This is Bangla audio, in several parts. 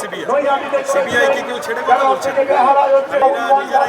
সিবিআই। কে কেউ ছেড়ে কথা বলছে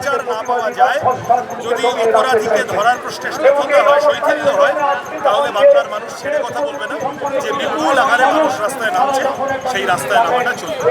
বিচার না পাওয়া যায়, যদি অপরাধীকে ধরার প্রশ্নে হতে হয়, শৈথিল্য হয়, তাহলে বাংলার মানুষ ছেড়ে কথা বলবে না যে বিপুল আকারে মানুষ রাস্তায় নামছে, সেই রাস্তায় নামাটা চলবে।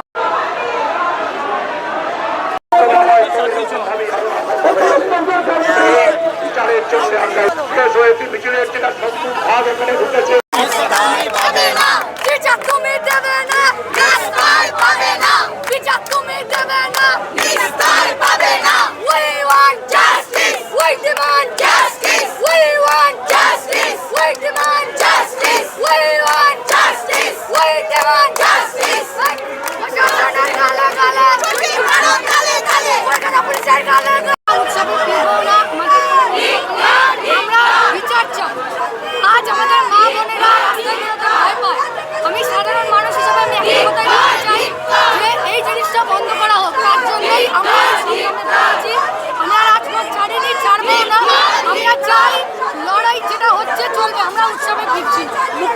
রয়েছে মিছিলের থেকে সম্পূর্ণ ভাগ এখানে ঘটেছে la la la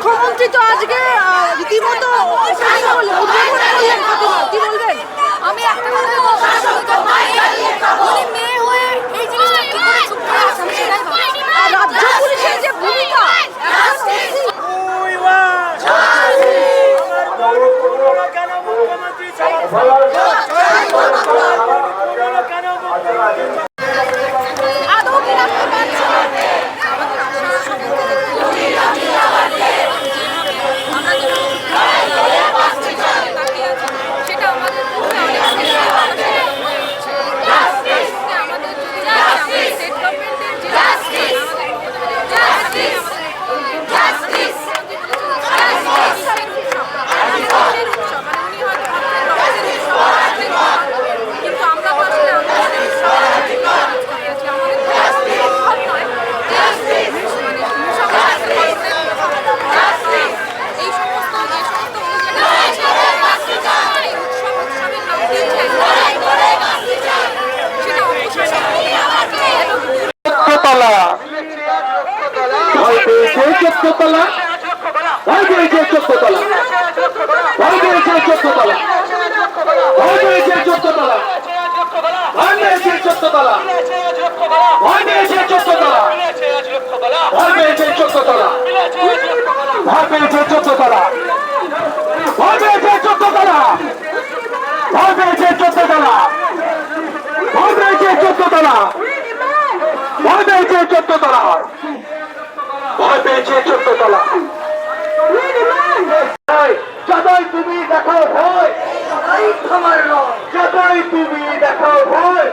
মুখ্যমন্ত্রী তো আজকে রীতিমতো কি বলবেন? আমি একটা কথা পেয়েছে চোদ্দতলা ভয় পেয়েছে চোদ্দতলা ভয় পেয়েছে চোদ্দতলা ভয় পেয়েছে চোদ্দ তলা ভয় পেয়েছে চোদ্দ তলা। যতই তুমি দেখো ভয়, যতই তুমি দেখাও ভয়,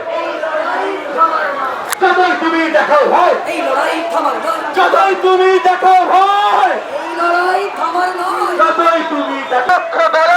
যতই তুমি দেখাও ভয়, যতই তুমি দেখাও ভয় এই লড়াই